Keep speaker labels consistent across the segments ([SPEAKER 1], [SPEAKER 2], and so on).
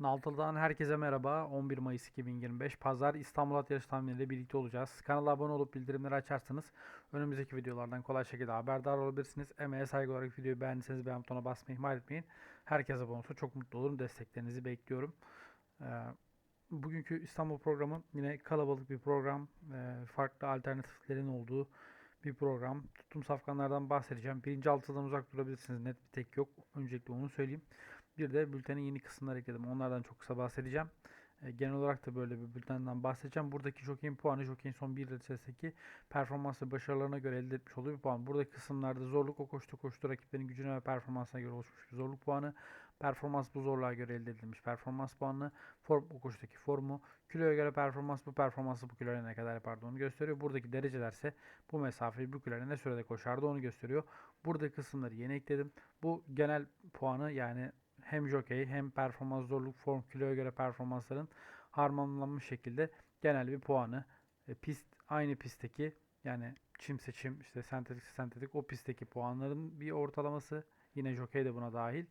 [SPEAKER 1] Naltalı'dan herkese merhaba. 11 Mayıs 2025 Pazar İstanbul At Yarışı tahminleriyle birlikte olacağız. Kanala abone olup bildirimleri açarsanız önümüzdeki videolardan kolay şekilde haberdar olabilirsiniz. Emeğe saygı olarak videoyu beğendiyseniz beğen butonuna basmayı ihmal etmeyin. Herkese abone olursa çok mutlu olurum. Desteklerinizi bekliyorum. Ee, bugünkü İstanbul programı yine kalabalık bir program. Ee, farklı alternatiflerin olduğu bir program. Tutum safkanlardan bahsedeceğim. Birinci altıdan uzak durabilirsiniz. Net bir tek yok. Öncelikle onu söyleyeyim. Bir de bültenin yeni kısımları ekledim. Onlardan çok kısa bahsedeceğim. E, genel olarak da böyle bir bültenden bahsedeceğim. Buradaki jockey'in puanı jockey'in son bir litresi performans ve başarılarına göre elde etmiş olduğu bir puan. Buradaki kısımlarda zorluk o koştu koştu rakiplerin gücüne ve performansına göre oluşmuş bir zorluk puanı. Performans bu zorluğa göre elde edilmiş performans puanı. Form o koşudaki formu. Kiloya göre performans bu performansı bu kiloya ne kadar yapardı onu gösteriyor. Buradaki derecelerse bu mesafeyi bu kiloya ne sürede koşardı onu gösteriyor. Buradaki kısımları yeni ekledim. Bu genel puanı yani hem jockey hem performans zorluk form kiloya göre performansların harmanlanmış şekilde genel bir puanı. E, pist aynı pistteki yani çim seçim işte sentetik sentetik o pistteki puanların bir ortalaması. Yine jockey de buna dahil.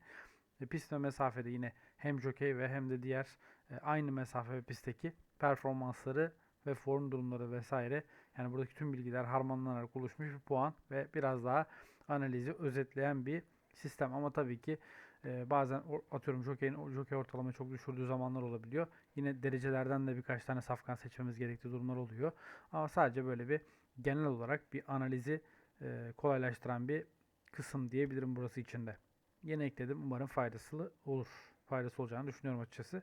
[SPEAKER 1] E, pist ve mesafede yine hem jockey ve hem de diğer e, aynı mesafe ve pistteki performansları ve form durumları vesaire yani buradaki tüm bilgiler harmanlanarak oluşmuş bir puan ve biraz daha analizi özetleyen bir sistem. Ama tabii ki ee, bazen atıyorum jockey'in jockey ortalamayı çok düşürdüğü zamanlar olabiliyor. Yine derecelerden de birkaç tane safkan seçmemiz gerektiği durumlar oluyor. Ama sadece böyle bir genel olarak bir analizi e, kolaylaştıran bir kısım diyebilirim burası içinde. Yeni ekledim. Umarım faydası olur. Faydası olacağını düşünüyorum açıkçası.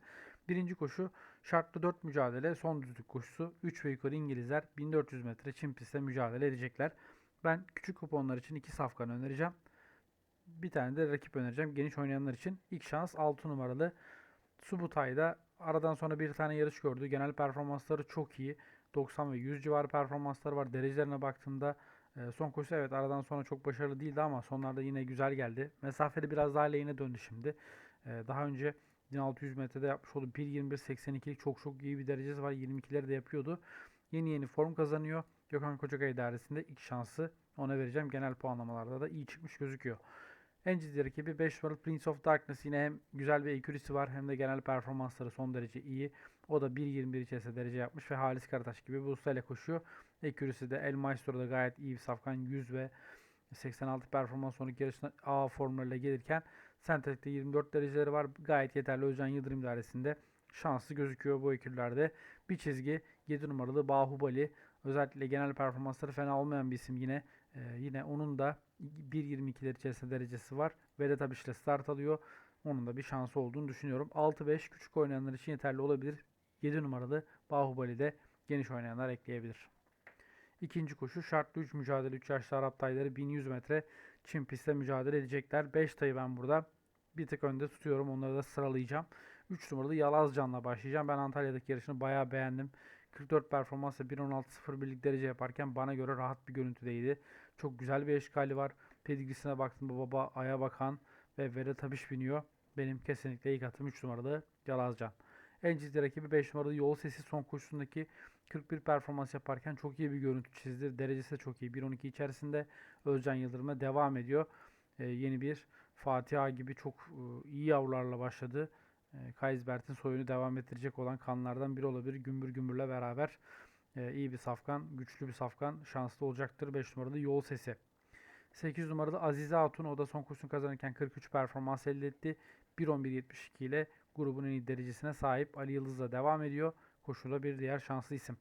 [SPEAKER 1] Birinci koşu şartlı 4 mücadele son düzlük koşusu. 3 ve yukarı İngilizler 1400 metre çim pistte mücadele edecekler. Ben küçük kuponlar için 2 safkan önereceğim bir tane de rakip önereceğim. Geniş oynayanlar için ilk şans 6 numaralı Subutay'da aradan sonra bir tane yarış gördü. Genel performansları çok iyi. 90 ve 100 civarı performansları var. Derecelerine baktığımda e, son koşu evet aradan sonra çok başarılı değildi ama sonlarda yine güzel geldi. Mesafede biraz daha lehine döndü şimdi. E, daha önce 1600 metrede yapmış olduğu 1.21.82'lik çok çok iyi bir derecesi var. 22'leri de yapıyordu. Yeni yeni form kazanıyor. Gökhan Kocakay idaresinde ilk şansı ona vereceğim. Genel puanlamalarda da iyi çıkmış gözüküyor. En ciddi rakibi 5 numaralı Prince of Darkness. Yine hem güzel bir ekürisi var hem de genel performansları son derece iyi. O da 1.21 içerisinde derece yapmış ve Halis Karataş gibi bu ustayla koşuyor. Ekürisi de El Maestro'da gayet iyi bir safkan 100 ve 86 performans sonraki yarışına A formlarıyla gelirken Sentetik'te 24 dereceleri var. Gayet yeterli Özcan Yıldırım idaresinde şanslı gözüküyor bu ekürlerde. Bir çizgi 7 numaralı Bahubali. Özellikle genel performansları fena olmayan bir isim yine. Ee, yine onun da 1.22'ler içerisinde derecesi var. Vedat Abiş ile start alıyor. Onun da bir şansı olduğunu düşünüyorum. 6-5 küçük oynayanlar için yeterli olabilir. 7 numaralı Bahubali de geniş oynayanlar ekleyebilir. İkinci koşu şartlı 3 mücadele 3 yaşlı Arap tayları 1100 metre Çin pistte mücadele edecekler. 5 tayı ben burada bir tık önde tutuyorum. Onları da sıralayacağım. 3 numaralı Yalazcan'la başlayacağım. Ben Antalya'daki yarışını bayağı beğendim. 44 performansla 1.16.01'lik derece yaparken bana göre rahat bir görüntüdeydi. Çok güzel bir eşkali var. Pedigrisine baktım baba Aya Bakan ve Vedat Tabiş biniyor. Benim kesinlikle ilk atım 3 numaralı Yalazcan. En ciddi rakibi 5 numaralı Yol Sesi son koşusundaki 41 performans yaparken çok iyi bir görüntü çizdi. Derecesi de çok iyi. 1.12 içerisinde Özcan Yıldırım'a devam ediyor. Ee, yeni bir Fatiha gibi çok e, iyi yavrularla başladı. E, Kaysbert'in soyunu devam ettirecek olan kanlardan biri olabilir. Gümbür Gümbür'le beraber e, iyi bir safkan, güçlü bir safkan şanslı olacaktır. 5 numaralı Yol Sesi. 8 numaralı Azize Hatun o da son kursunu kazanırken 43 performans elde etti. 1.11.72 ile grubun en iyi derecesine sahip Ali Yıldız'la devam ediyor. Koşuda bir diğer şanslı isim.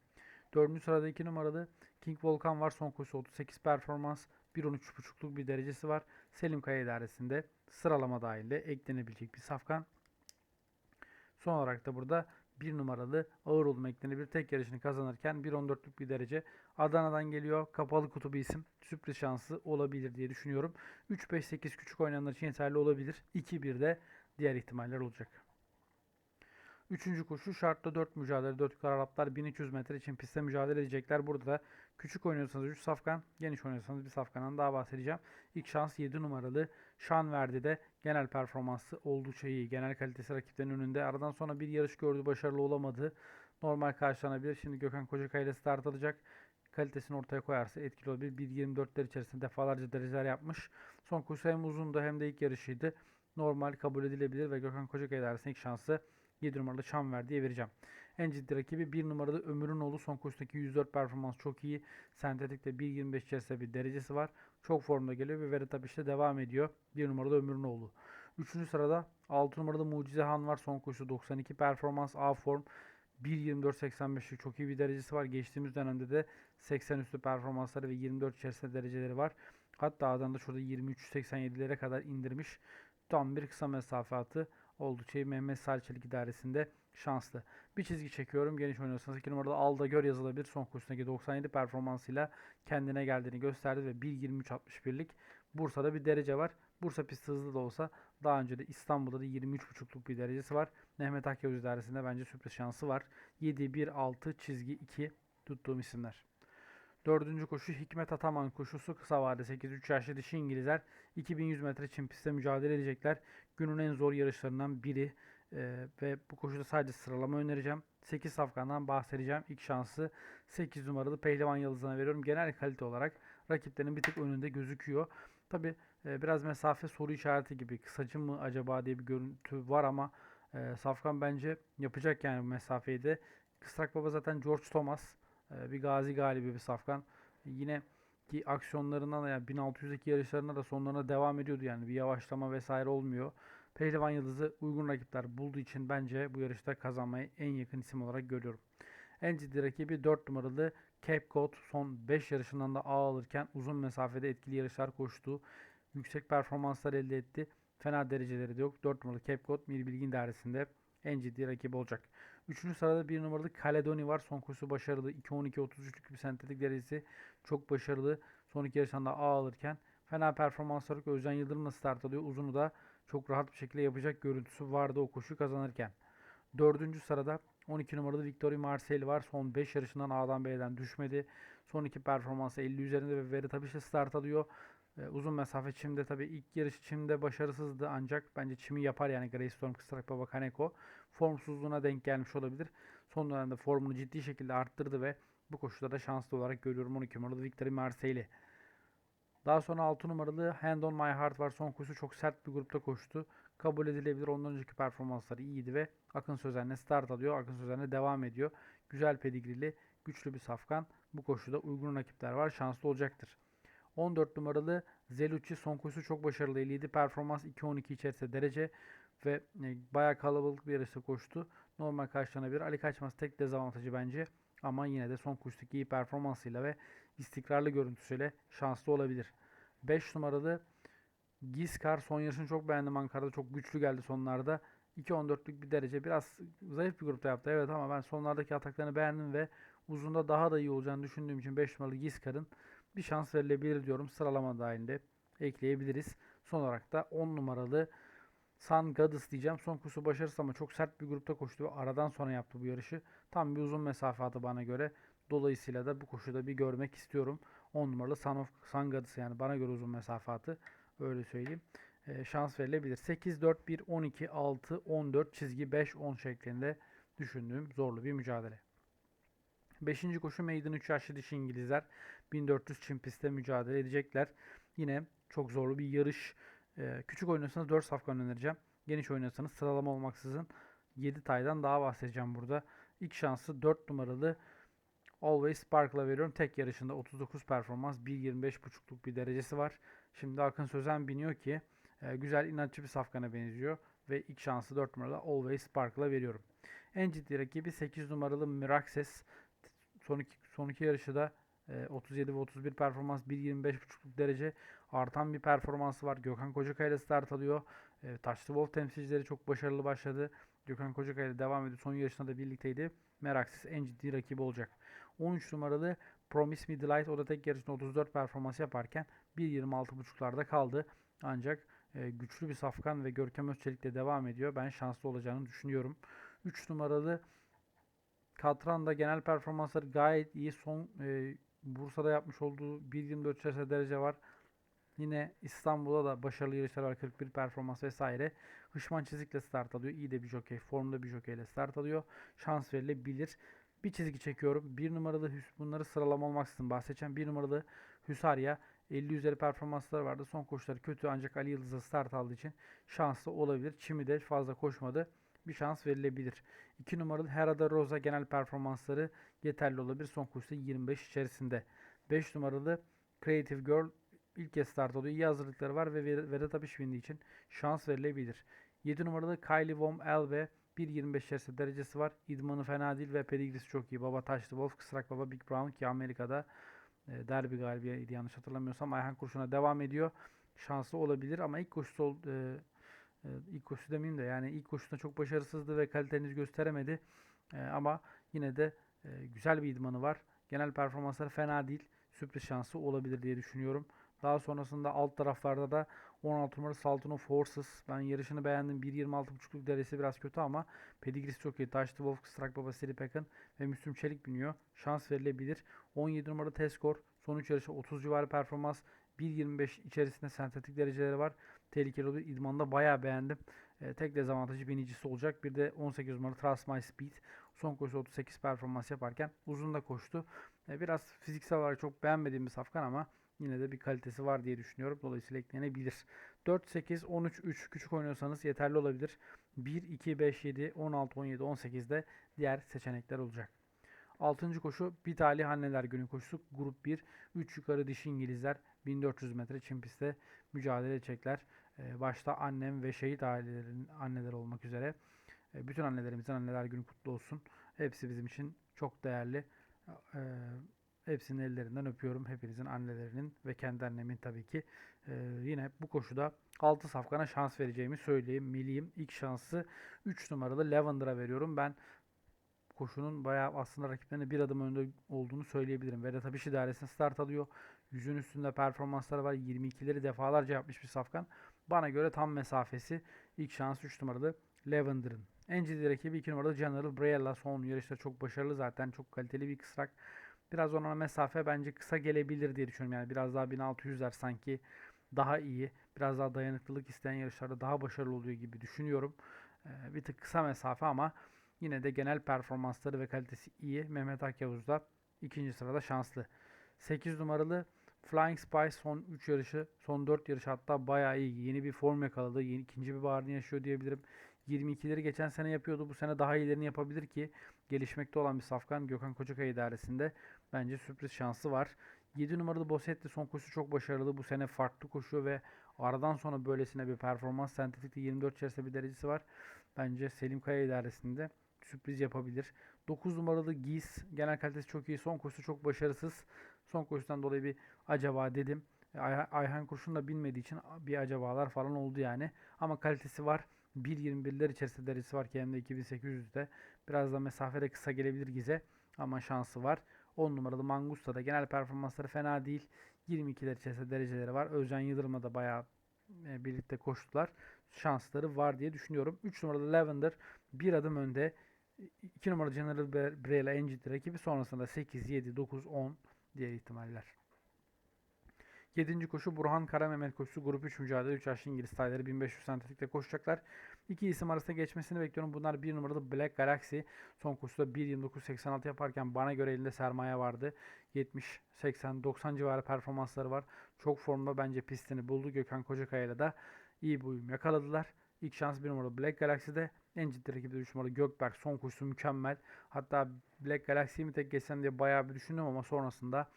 [SPEAKER 1] 4. sırada 2 numaralı King Volkan var. Son koşu 38 performans. 1.13.5'luk bir derecesi var. Selim Kaya idaresinde sıralama dahilinde eklenebilecek bir safkan. Son olarak da burada bir numaralı ağır olma eklenebilir. Tek yarışını kazanırken 1.14'lük bir derece. Adana'dan geliyor. Kapalı kutu bir isim. Sürpriz şansı olabilir diye düşünüyorum. 3-5-8 küçük oynayanlar için yeterli olabilir. 2-1 de diğer ihtimaller olacak. Üçüncü koşu şartlı 4 mücadele. 4 yukarı Araplar 1300 metre için pistte mücadele edecekler. Burada da küçük oynuyorsanız 3 safkan, geniş oynuyorsanız bir safkandan daha bahsedeceğim. İlk şans 7 numaralı Şan verdi de genel performansı oldukça iyi. Genel kalitesi rakiplerin önünde. Aradan sonra bir yarış gördü, başarılı olamadı. Normal karşılanabilir. Şimdi Gökhan Kocakay ile start alacak. Kalitesini ortaya koyarsa etkili olabilir. 1.24'ler içerisinde defalarca dereceler yapmış. Son koşu hem uzundu hem de ilk yarışıydı. Normal kabul edilebilir ve Gökhan Kocakay dersine ilk şansı 7 numaralı Şanver diye vereceğim. En ciddi rakibi 1 numaralı Ömürünoğlu. Son koşudaki 104 performans çok iyi. Sentetikte 1.25 içerisinde bir derecesi var. Çok formda geliyor ve Verita işte devam ediyor. 1 numaralı Ömürünoğlu. 3. sırada 6 numaralı Mucize Han var. Son koşu 92 performans A form. 1.24.85'lik çok iyi bir derecesi var. Geçtiğimiz dönemde de 80 üstü performansları ve 24 içerisinde dereceleri var. Hatta adam da şurada 23.87'lere kadar indirmiş. Tam bir kısa mesafe atı. Oldukça iyi. Mehmet Salçelik idaresinde şanslı. Bir çizgi çekiyorum. Geniş oynuyorsanız 2 numarada Alda Gör yazılabilir. Son kursundaki 97 performansıyla kendine geldiğini gösterdi ve 1.23.61'lik Bursa'da bir derece var. Bursa pisti hızlı da olsa daha önce de İstanbul'da da 23.5'luk bir derecesi var. Mehmet Akyavuz idaresinde bence sürpriz şansı var. 7-1-6 çizgi 2 tuttuğum isimler. Dördüncü koşu Hikmet Ataman koşusu kısa vade 8-3 yaşlı dişi İngilizler 2100 metre çim pistte mücadele edecekler. Günün en zor yarışlarından biri Ee, ve bu koşuda sadece sıralama önereceğim. 8 safkandan bahsedeceğim. İlk şansı 8 numaralı Pehlivan Yıldızı'na veriyorum. Genel kalite olarak rakiplerin bir tık önünde gözüküyor. Tabi biraz mesafe soru işareti gibi kısacı mı acaba diye bir görüntü var ama e, Safkan bence yapacak yani bu mesafeyi de. Kısrak Baba zaten George Thomas e, bir gazi galibi bir Safkan. Yine ki aksiyonlarından da yani 1600'deki yarışlarına da sonlarına devam ediyordu yani bir yavaşlama vesaire olmuyor. Pehlivan Yıldız'ı uygun rakipler bulduğu için bence bu yarışta kazanmayı en yakın isim olarak görüyorum. En ciddi rakibi 4 numaralı Cape Cod son 5 yarışından da ağ alırken uzun mesafede etkili yarışlar koştu. Yüksek performanslar elde etti. Fena dereceleri de yok. 4 numaralı Cape Cod Mil Bilgin dairesinde en ciddi rakibi olacak. 3. sırada 1 numaralı Caledoni var. Son koşusu başarılı. 2-12-33'lük bir sentetik derecesi çok başarılı. Son iki yarışında ağ alırken fena performanslar yok. Özcan Yıldırım'la start alıyor. Uzunu da çok rahat bir şekilde yapacak görüntüsü vardı o koşu kazanırken. 4. sırada 12 numaralı Victory Marcel var. Son 5 yarışından A'dan B'den düşmedi. Son iki performansı 50 üzerinde ve Veri tabii işte start alıyor. Ee, uzun mesafe çimde tabii ilk yarış çimde başarısızdı ancak bence çimi yapar yani Greystorm Kıstrak Baba Kaneko. Formsuzluğuna denk gelmiş olabilir. Son dönemde formunu ciddi şekilde arttırdı ve bu koşuda da şanslı olarak görüyorum 12 numaralı Victory Marseille'i. Daha sonra 6 numaralı Hand on My Heart var. Son koşusu çok sert bir grupta koştu. Kabul edilebilir. Ondan önceki performansları iyiydi ve Akın Sözen'le start alıyor. Akın Sözen'le devam ediyor. Güzel pedigrili, güçlü bir safkan. Bu koşuda uygun rakipler var. Şanslı olacaktır. 14 numaralı Zelucci son koşusu çok başarılı. 57 performans 2-12 içerisinde derece ve e, bayağı kalabalık bir yarışta koştu. Normal karşılanabilir. Ali Kaçmaz tek dezavantajı bence. Ama yine de son koşudaki iyi performansıyla ve istikrarlı görüntüsüyle şanslı olabilir. 5 numaralı Giskar son yarışını çok beğendim Ankara'da. Çok güçlü geldi sonlarda. 2.14'lük bir derece. Biraz zayıf bir grupta yaptı. Evet ama ben sonlardaki ataklarını beğendim ve uzunda daha da iyi olacağını düşündüğüm için 5 numaralı Giskar'ın bir şans verilebilir diyorum. Sıralama dahilinde ekleyebiliriz. Son olarak da 10 numaralı San Gadis diyeceğim. Son kursu başarısız ama çok sert bir grupta koştu ve aradan sonra yaptı bu yarışı. Tam bir uzun mesafe adı bana göre. Dolayısıyla da bu koşuda bir görmek istiyorum. 10 numaralı San, of, San Gadis yani bana göre uzun mesafe atı. Öyle söyleyeyim. E, şans verilebilir. 8, 4, 1, 12, 6, 14 çizgi 5, 10 şeklinde düşündüğüm zorlu bir mücadele. 5. koşu meydan 3 yaşlı dişi İngilizler 1400 çim pistte mücadele edecekler. Yine çok zorlu bir yarış. Ee, küçük oynuyorsanız 4 safkan önereceğim. Geniş oynuyorsanız sıralama olmaksızın 7 taydan daha bahsedeceğim burada. İlk şansı 4 numaralı Always Spark'la veriyorum. Tek yarışında 39 performans 1.25.5'luk bir derecesi var. Şimdi Akın Sözen biniyor ki e, güzel inatçı bir safkana benziyor. Ve ilk şansı 4 numaralı Always Spark'la veriyorum. En ciddi rakibi 8 numaralı Miraxes. Son iki, son iki yarışı da 37 ve 31 performans 1.25.5'luk derece artan bir performansı var. Gökhan Kocakaya ile start alıyor. E, Taşlı Wolf temsilcileri çok başarılı başladı. Gökhan Kocakaya devam ediyor. Son yarışında da birlikteydi. Meraxis en ciddi rakibi olacak. 13 numaralı Promise Me Delight o da tek yarışında 34 performans yaparken 1.26.5'larda kaldı. Ancak e, güçlü bir safkan ve Görkem Özçelik de devam ediyor. Ben şanslı olacağını düşünüyorum. 3 numaralı Katran genel performansları gayet iyi. Son e, Bursa'da yapmış olduğu 1.24 derece var. Yine İstanbul'da da başarılı yarışlar var. 41 performans vesaire. Hışman çizikle start alıyor. İyi de bir jockey. Formda bir jockey ile start alıyor. Şans verilebilir. Bir çizgi çekiyorum. Bir numaralı bunları sıralama olmaksızın bahsedeceğim. Bir numaralı Hüsarya 50 üzeri performansları vardı. Son koşuları kötü ancak Ali Yıldız'a start aldığı için şanslı olabilir. Çimi de fazla koşmadı. Bir şans verilebilir. 2 numaralı Herada Rosa genel performansları yeterli olabilir. Son koşuda 25 içerisinde. 5 numaralı Creative Girl ilk kez start oluyor. İyi hazırlıkları var ve Vedat Abişvindi için şans verilebilir. 7 numaralı Kylie Vom Elve 1.25 içerisinde derecesi var. İdmanı fena değil ve pedigrisi çok iyi. Baba Taşlı Wolf, Kısrak Baba Big Brown ki Amerika'da e, derbi galibiyeti yanlış hatırlamıyorsam Ayhan Kurşun'a devam ediyor. Şanslı olabilir ama ilk koşusu ol- e, ilk koşusu demeyeyim de yani ilk koşusunda çok başarısızdı ve kalitenizi gösteremedi. E, ama yine de e, güzel bir idmanı var. Genel performansları fena değil. Sürpriz şansı olabilir diye düşünüyorum. Daha sonrasında alt taraflarda da 16 numaralı Sultan of Horses. Ben yarışını beğendim. 1.26.5'luk derecesi biraz kötü ama pedigrisi çok iyi. Taşlı Wolf, Strike Baba, Siri Pekin ve Müslüm Çelik biniyor. Şans verilebilir. 17 numaralı Teskor. Son 3 yarışı 30 civarı performans. 1.25 içerisinde sentetik dereceleri var. Tehlikeli oluyor. İdmanında bayağı beğendim. E, tek dezavantajı binicisi olacak. Bir de 18 numaralı Trust My Speed. Son koşu 38 performans yaparken uzun da koştu. E, biraz fiziksel olarak çok beğenmediğim bir safkan ama yine de bir kalitesi var diye düşünüyorum. Dolayısıyla eklenebilir. 4, 8, 13, 3 küçük oynuyorsanız yeterli olabilir. 1, 2, 5, 7, 16, 17, 18'de diğer seçenekler olacak. 6. koşu bir talih anneler günü koşusu. Grup 1. 3 yukarı dişi İngilizler 1400 metre çim pistte mücadele edecekler. Ee, başta annem ve şehit ailelerin anneleri olmak üzere. Ee, bütün annelerimizin anneler günü kutlu olsun. Hepsi bizim için çok değerli. Ee, hepsinin ellerinden öpüyorum. Hepinizin annelerinin ve kendi annemin tabii ki. Yine bu koşuda 6 safkana şans vereceğimi söyleyeyim. Miliyim. İlk şansı 3 numaralı Lavender'a veriyorum. Ben koşunun bayağı aslında rakiplerine bir adım önde olduğunu söyleyebilirim. Vedat Abiş idaresine start alıyor. Yüzün üstünde performansları var. 22'leri defalarca yapmış bir safkan. Bana göre tam mesafesi ilk şans 3 numaralı Lavender'ın. En ciddi rakibi 2 numaralı General Briella. Son yarışta çok başarılı zaten. Çok kaliteli bir kısrak. Biraz ona mesafe bence kısa gelebilir diye düşünüyorum. Yani biraz daha 1600'ler sanki daha iyi. Biraz daha dayanıklılık isteyen yarışlarda daha başarılı oluyor gibi düşünüyorum. Ee, bir tık kısa mesafe ama Yine de genel performansları ve kalitesi iyi. Mehmet Akyavuz da ikinci sırada şanslı. 8 numaralı Flying Spy son 3 yarışı, son 4 yarış hatta bayağı iyi. Yeni bir form yakaladı. Yeni, ikinci bir baharını yaşıyor diyebilirim. 22'leri geçen sene yapıyordu. Bu sene daha iyilerini yapabilir ki gelişmekte olan bir safkan Gökhan Kocakay idaresinde bence sürpriz şansı var. 7 numaralı Bosetti son koşusu çok başarılı. Bu sene farklı koşuyor ve aradan sonra böylesine bir performans sentetikte 24 içerisinde bir derecesi var. Bence Selim Kaya idaresinde sürpriz yapabilir. 9 numaralı Giz genel kalitesi çok iyi. Son koşusu çok başarısız. Son koşudan dolayı bir acaba dedim. Ay- Ayhan Kurşun da bilmediği için bir acabalar falan oldu yani. Ama kalitesi var. 1.21'ler içerisinde derecesi var ki hem de 2800'de. Biraz da mesafede kısa gelebilir Giz'e. Ama şansı var. 10 numaralı Mangusta da genel performansları fena değil. 22'ler içerisinde dereceleri var. Özcan Yıldırım'la da bayağı e, birlikte koştular. Şansları var diye düşünüyorum. 3 numaralı Lavender bir adım önde. 2 numaralı General Brella en ciddi rakibi. Sonrasında 8, 7, 9, 10 diğer ihtimaller. 7. koşu Burhan Kara Mehmet koşusu. Grup 3 mücadele 3 yaşlı İngiliz tayları 1500 sentetikte koşacaklar. İki isim arasında geçmesini bekliyorum. Bunlar 1 numaralı Black Galaxy. Son koşuda 1.29.86 yaparken bana göre elinde sermaye vardı. 70, 80, 90 civarı performansları var. Çok formda bence pistini buldu. Gökhan Kocakaya'yla da iyi bir uyum yakaladılar. İlk şans 1 numaralı Black Galaxy'de. En ciddi rakibi de 3 numaralı Gökberk. Son koşusu mükemmel. Hatta Black Galaxy'yi mi tek geçsem diye bayağı bir düşündüm ama sonrasında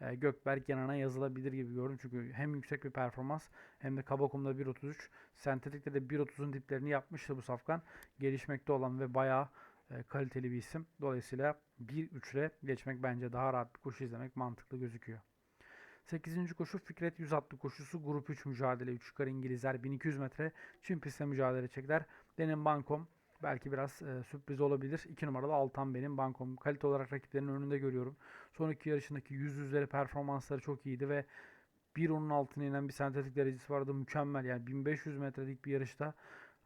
[SPEAKER 1] e, Gökberk yanına yazılabilir gibi gördüm. Çünkü hem yüksek bir performans hem de Kabakum'da 1.33. Sentetik'te de 1.30'un diplerini yapmıştı bu safkan. Gelişmekte olan ve bayağı e, kaliteli bir isim. Dolayısıyla 1-3'le geçmek bence daha rahat bir koşu izlemek mantıklı gözüküyor. 8. koşu Fikret 100 atlı koşusu grup 3 mücadele 3 yukarı İngilizler 1200 metre çim pistte mücadele edecekler. Benim bankom belki biraz e, sürpriz olabilir. 2 numaralı Altan benim bankom. Kalite olarak rakiplerinin önünde görüyorum. Son iki yarışındaki 100 üzeri performansları çok iyiydi ve 1.10'un altına inen bir sentetik derecesi vardı. Mükemmel yani 1500 metrelik bir yarışta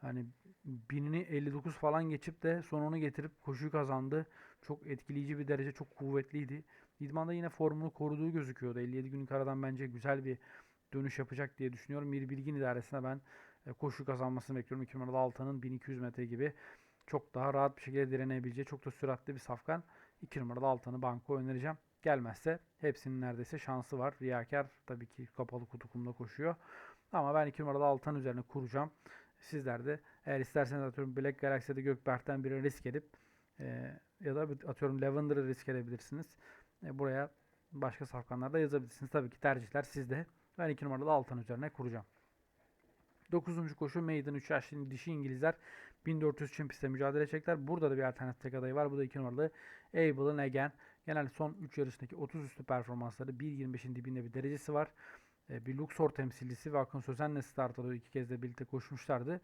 [SPEAKER 1] hani binini 59 falan geçip de sonunu getirip koşuyu kazandı. Çok etkileyici bir derece, çok kuvvetliydi. İdmanda yine formunu koruduğu gözüküyordu. 57 günlük aradan bence güzel bir dönüş yapacak diye düşünüyorum. Bir bilgin idaresine ben koşu kazanmasını bekliyorum. 2 numaralı Altan'ın 1200 metre gibi çok daha rahat bir şekilde direnebileceği çok da süratli bir safkan. 2 numaralı Altan'ı banko önereceğim. Gelmezse hepsinin neredeyse şansı var. Riyakar tabii ki kapalı kutu kumda koşuyor. Ama ben 2 numaralı Altan üzerine kuracağım. Sizler de Eğer isterseniz atıyorum Black Galaxy'de Gökberk'ten biri risk edip e, ya da atıyorum Lavender'ı risk edebilirsiniz. E, buraya başka safkanlar da yazabilirsiniz. Tabii ki tercihler sizde. Ben 2 numaralı Altan üzerine kuracağım. 9. koşu Maiden 3 yaşlı dişi İngilizler 1400 çim pistte mücadele edecekler. Burada da bir alternatif tek adayı var. Bu da 2 numaralı Abel'ın Again. Genelde son 3 yarışındaki 30 üstü performansları 1.25'in dibinde bir derecesi var. E, bir Luxor temsilcisi ve Akın Sözen'le start alıyor. İki kez de birlikte koşmuşlardı.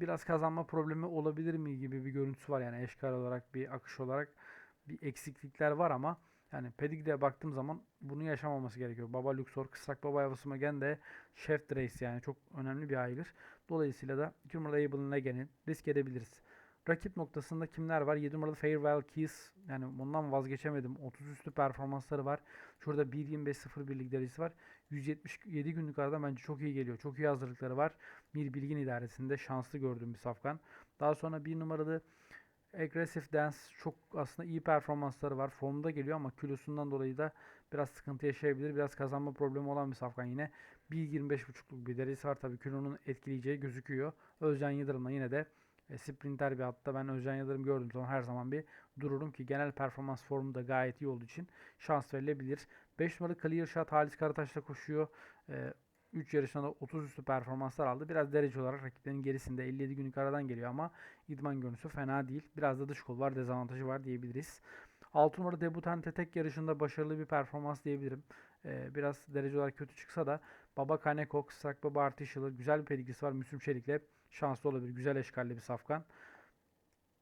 [SPEAKER 1] Biraz kazanma problemi olabilir mi gibi bir görüntüsü var. Yani eşkal olarak bir akış olarak bir eksiklikler var ama yani Pedigree'ye baktığım zaman bunu yaşamaması gerekiyor. Baba Luxor, Kısrak Baba Yavasımagen de Chef Race yani çok önemli bir aygır. Dolayısıyla da 2 numaralı Abel'ın Legen'i risk edebiliriz. Rakip noktasında kimler var? 7 numaralı Farewell Keys. Yani bundan vazgeçemedim. 30 üstü performansları var. Şurada 1.25.01'lik derecesi var. 177 günlük arada bence çok iyi geliyor. Çok iyi hazırlıkları var. Bir bilgin idaresinde şanslı gördüğüm bir safkan. Daha sonra 1 numaralı Aggressive Dance çok aslında iyi performansları var. Formda geliyor ama kilosundan dolayı da biraz sıkıntı yaşayabilir. Biraz kazanma problemi olan bir safkan yine. 1.25.5'luk bir derecesi var. Tabii kilonun etkileyeceği gözüküyor. Özcan Yıldırım'la yine de e, sprinter bir hatta ben Özcan Yıldırım gördüğüm zaman her zaman bir dururum ki genel performans formu da gayet iyi olduğu için şans verilebilir. 5 numaralı Clear Shot Halis Karataş'la koşuyor. E, 3 yarışında da 30 üstü performanslar aldı. Biraz derece olarak rakiplerin gerisinde 57 günlük aradan geliyor ama idman görüntüsü fena değil. Biraz da dış kol var, dezavantajı var diyebiliriz. 6 numara debutante tek yarışında başarılı bir performans diyebilirim. Ee, biraz derece olarak kötü çıksa da Baba Kaneko, Kısrak Baba Artişalı güzel bir pedigrisi var. Müslüm Çelik'le şanslı olabilir. Güzel eşkalli bir safkan.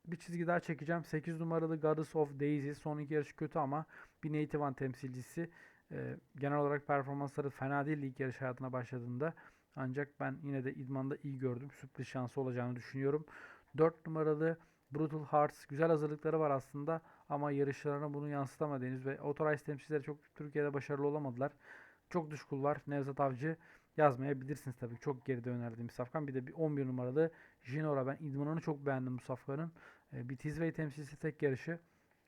[SPEAKER 1] Bir çizgi daha çekeceğim. 8 numaralı Goddess of Daisy. Son iki yarışı kötü ama bir Native One temsilcisi. Ee, genel olarak performansları fena değil ilk yarış hayatına başladığında. Ancak ben yine de idmanda iyi gördüm. Sürpriz şansı olacağını düşünüyorum. 4 numaralı Brutal Hearts güzel hazırlıkları var aslında ama yarışlarına bunu yansıtamadı henüz ve Authorized temsilcileri çok Türkiye'de başarılı olamadılar. Çok dış kul var. Nevzat Avcı yazmayabilirsiniz tabii. Çok geride önerdiğim bir safkan. Bir de bir 11 numaralı Jinora. Ben idmanını çok beğendim bu safkanın. Ee, bir Tizway temsilcisi tek yarışı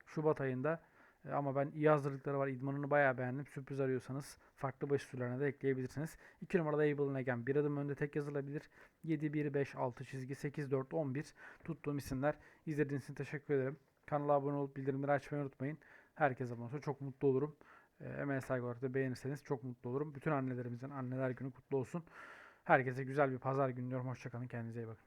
[SPEAKER 1] Şubat ayında. Ee, ama ben iyi hazırlıkları var. İdmanını bayağı beğendim. Sürpriz arıyorsanız farklı başı sürülerine de ekleyebilirsiniz. 2 numarada Abel Negen. Bir adım önde tek yazılabilir. 7, 1, 5, 6 çizgi 8, 4, 11 tuttuğum isimler. İzlediğiniz için teşekkür ederim. Kanala abone olup bildirimleri açmayı unutmayın. Herkese abone olursa çok mutlu olurum. E, emeğe saygı olarak da beğenirseniz çok mutlu olurum. Bütün annelerimizin anneler günü kutlu olsun. Herkese güzel bir pazar günü diliyorum. Hoşçakalın. Kendinize iyi bakın.